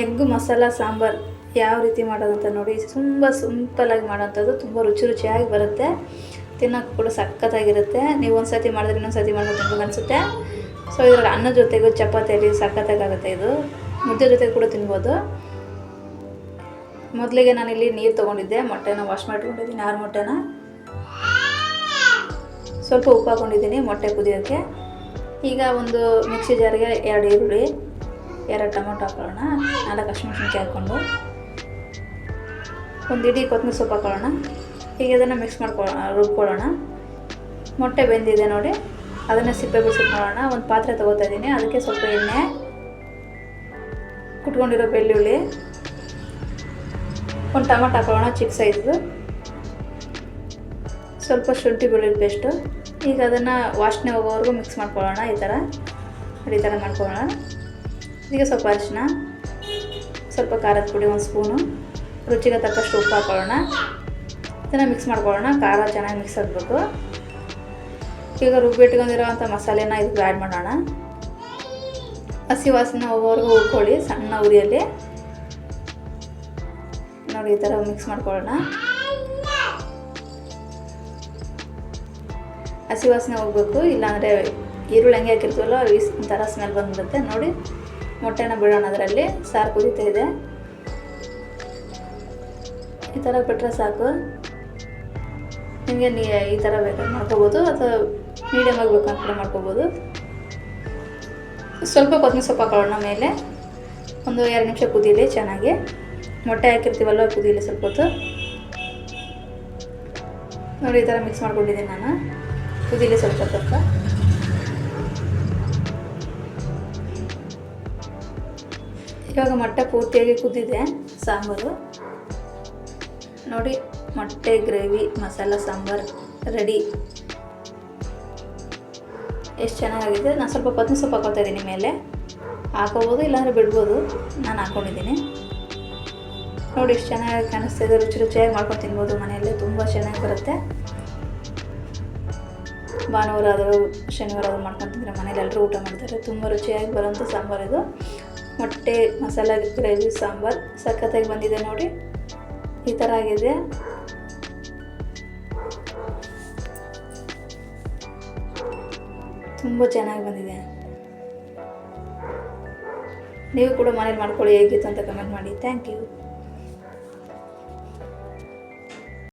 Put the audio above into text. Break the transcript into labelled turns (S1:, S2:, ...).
S1: Egg masala, sambar ಯಾವ ರೀತಿ ಮಾಡೋದಂತ ನೋಡಿ. ತುಂಬ ಸಿಂಪಲಾಗಿ ಮಾಡೋಂಥದ್ದು, ತುಂಬ ರುಚಿ ರುಚಿಯಾಗಿ ಬರುತ್ತೆ. ತಿನ್ನೋಕ್ಕೆ ಕೂಡ ಸಖತ್ತಾಗಿರುತ್ತೆ. ನೀವು ಒಂದು ಸರ್ತಿ ಮಾಡಿದ್ರೆ ಇನ್ನೊಂದು ಸರ್ತಿ ಮಾಡೋದು ತುಂಬ ಅನಿಸುತ್ತೆ. ಸೊ ಇದರಲ್ಲಿ ಅನ್ನ ಜೊತೆಗೂ ಚಪಾತಿಯಲ್ಲಿ ಸಖತ್ತಾಗುತ್ತೆ ಇದು. ಮುದ್ದೆ ಜೊತೆ ಕೂಡ ತಿನ್ಬೋದು. ಮೊದಲಿಗೆ ನಾನಿಲ್ಲಿ ನೀರು ತೊಗೊಂಡಿದ್ದೆ. ಮೊಟ್ಟೆನ ವಾಶ್ ಮಾಡ್ಕೊಂಡಿದ್ದೀನಿ ಆರು ಮೊಟ್ಟೆನ. ಸ್ವಲ್ಪ ಉಪ್ಪು ಹಾಕೊಂಡಿದ್ದೀನಿ ಮೊಟ್ಟೆ ಕುದಿಯೋಕ್ಕೆ. ಈಗ ಒಂದು ಮಿಕ್ಸಿ ಜಾರಿಗೆ ಎರಡು ಈರುಳ್ಳಿ. ಎರಡು ಟೊಮೊಟೊ ಹಾಕೊಳ್ಳೋಣ, ನಾಲ್ಕು ಹಸಿಮೆಣ್ಸಿನ್ಕಾಯಿ ಹಾಕ್ಕೊಂಡು. ಒಂದು ಇಡೀ ಕೊತ್ತಂಬರಿ ಸೊಪ್ಪು ಹಾಕೊಳ್ಳೋಣ. ಈಗ ಅದನ್ನು ಮಿಕ್ಸ್ ಮಾಡ್ಕೊ ರುಬ್ಕೊಳ್ಳೋಣ. ಮೊಟ್ಟೆ ಬೆಂದಿದೆ ನೋಡಿ, ಅದನ್ನು ಸಿಪ್ಪೆ ಬಿಡಿಸಿಟ್ಕೊಳ್ಳೋಣ ಒಂದು ಪಾತ್ರೆ ತೊಗೋತಾ ಇದ್ದೀನಿ. ಅದಕ್ಕೆ ಸ್ವಲ್ಪ ಎಣ್ಣೆ, ಕುಟ್ಕೊಂಡಿರೋ ಬೆಳ್ಳುಳ್ಳಿ, ಒಂದು ಟೊಮೊಟೊ ಹಾಕೊಳ್ಳೋಣ ಚಿಕ್ಕ ಸೈಜ್ದು. ಸ್ವಲ್ಪ ಶುಂಠಿ ಬೆಳ್ಳುಳ್ಳಿ ಪೇಸ್ಟು. ಈಗ ಅದನ್ನು ವಾಸನೆ ಹೋಗೋವರೆಗೂ ಮಿಕ್ಸ್ ಮಾಡ್ಕೊಳ್ಳೋಣ, ಈ ಥರ ಈ ಥರ ಮಾಡ್ಕೊಳ್ಳೋಣ. ಈಗ ಸ್ವಲ್ಪ ಅರಿಶಿನ ಸ್ವಲ್ಪ ಖಾರದ ಪುಡಿ ಒಂದು ಸ್ಪೂನು, ರುಚಿಗೆ ತಕ್ಕಷ್ಟು ಉಪ್ಪು ಹಾಕೊಳ್ಳೋಣ. ಇದನ್ನು ಮಿಕ್ಸ್ ಮಾಡ್ಕೊಳ್ಳೋಣ, ಖಾರ ಚೆನ್ನಾಗಿ ಮಿಕ್ಸ್ ಆಗಬೇಕು. ಈಗ ರುಬ್ಬಿಟ್ಕೊಂಡಿರೋವಂಥ ಮಸಾಲೆನ ಇದಕ್ಕೆ ಆ್ಯಡ್ ಮಾಡೋಣ. ಹಸಿ ವಾಸನೆ ಹೋಗೋವರೆಗೂ ಹುರ್ಕೊಳ್ಳಿ, ಸಣ್ಣ ಉರಿಯಲ್ಲಿ. ನೋಡಿ, ಈ ಥರ ಮಿಕ್ಸ್ ಮಾಡ್ಕೊಳ್ಳೋಣ. ಹಸಿ ವಾಸನೆ ಹೋಗ್ಬೇಕು, ಇಲ್ಲಾಂದರೆ ಈರುಳ್ಳಿ ಹಂಗೆ ಹಾಕಿರ್ತೀವಲ್ಲ ಥರ ಸ್ಮೆಲ್ ಬಂದ್ಬಿಡುತ್ತೆ. ನೋಡಿ. ಮೊಟ್ಟೆನ ಬಿಡೋಣ ಅದರಲ್ಲಿ. ಸಾರು ಕುದೀತಾ ಇದೆ. ಈ ಥರ ಬಿಟ್ಟರೆ ಸಾಕು. ನಿಮಗೆ ನೀ ಈ ಥರ ಬೇಕಾದ್ರೆ ಮಾಡ್ಕೋಬೋದು, ಅಥವಾ ಮೀಡಿಯಮ್ ಆಗಬೇಕು ಅಂತ ಕೂಡ ಮಾಡ್ಕೋಬೋದು. ಸ್ವಲ್ಪ ಕೊತ್ತಂಬರಿ ಸೊಪ್ಪು ಹಾಕೊಳ್ಳೋಣ ಮೇಲೆ ಒಂದು ಎರಡು ನಿಮಿಷ ಕುದೀಲಿ ಚೆನ್ನಾಗಿ. ಮೊಟ್ಟೆ ಹಾಕಿರ್ತೀವಲ್ವ ಕುದೀಲಿ ಸ್ವಲ್ಪ ಹೊತ್ತು. ನೋಡಿ ಈ ಥರ ಮಿಕ್ಸ್ ಮಾಡ್ಕೊಂಡಿದ್ದೀನಿ ನಾನು. ಕುದೀಲಿ ಸ್ವಲ್ಪ ಸ್ವಲ್ಪ ಇವಾಗ ಮೊಟ್ಟೆ ಪೂರ್ತಿಯಾಗಿ ಕುದ್ದಿದೆ, ಸಾಂಬಾರು. ನೋಡಿ, ಮೊಟ್ಟೆ, ಗ್ರೇವಿ, ಮಸಾಲ, ಸಾಂಬಾರು ರೆಡಿ. ಎಷ್ಟು ಚೆನ್ನಾಗಿದೆ ನಾನು ಸ್ವಲ್ಪ ಪತ್ನಿ ಸೊಪ್ಪು ಹಾಕೋತಾ ಇದ್ದೀನಿ ಮೇಲೆ. ಹಾಕೋಬೋದು, ಇಲ್ಲಾಂದರೆ ಬಿಡ್ಬೋದು. ನಾನು ಹಾಕ್ಕೊಂಡಿದ್ದೀನಿ ನೋಡಿ, ಎಷ್ಟು ಚೆನ್ನಾಗಿ ಕಾಣಿಸ್ತಿದೆ ರುಚಿ ರುಚಿಯಾಗಿ ಮಾಡ್ಕೊಂಡು ತಿನ್ಬೋದು. ಮನೆಯಲ್ಲೇ ತುಂಬ ಚೆನ್ನಾಗಿ ಬರುತ್ತೆ. ಭಾನುವಾರ ಆದರೂ ಶನಿವಾರ ಆದರೂ ಮಾಡ್ಕೊಂಡು ತಿಂದರೆ ಮನೇಲಿ ಎಲ್ಲರೂ ಊಟ ಮಾಡ್ತಾರೆ. ತುಂಬ ರುಚಿಯಾಗಿ ಬರೋಂಥ ಸಾಂಬಾರು ಇದು. ಮೊಟ್ಟೆ, ಮಸಾಲ, ಗ್ರೇವಿ, ಸಾಂಬಾರು ಸಖತ್ತಾಗಿ ಬಂದಿದೆ ನೋಡಿ. ಈ ಥರ ಆಗಿದೆ. ತುಂಬ ಚೆನ್ನಾಗಿ ಬಂದಿದೆ. ನೀವು ಕೂಡ ಮನೇಲಿ ಮಾಡ್ಕೊಳ್ಳಿ, ಹೇಗಿತ್ತು ಅಂತ ಕಮೆಂಟ್ ಮಾಡಿ. Thank you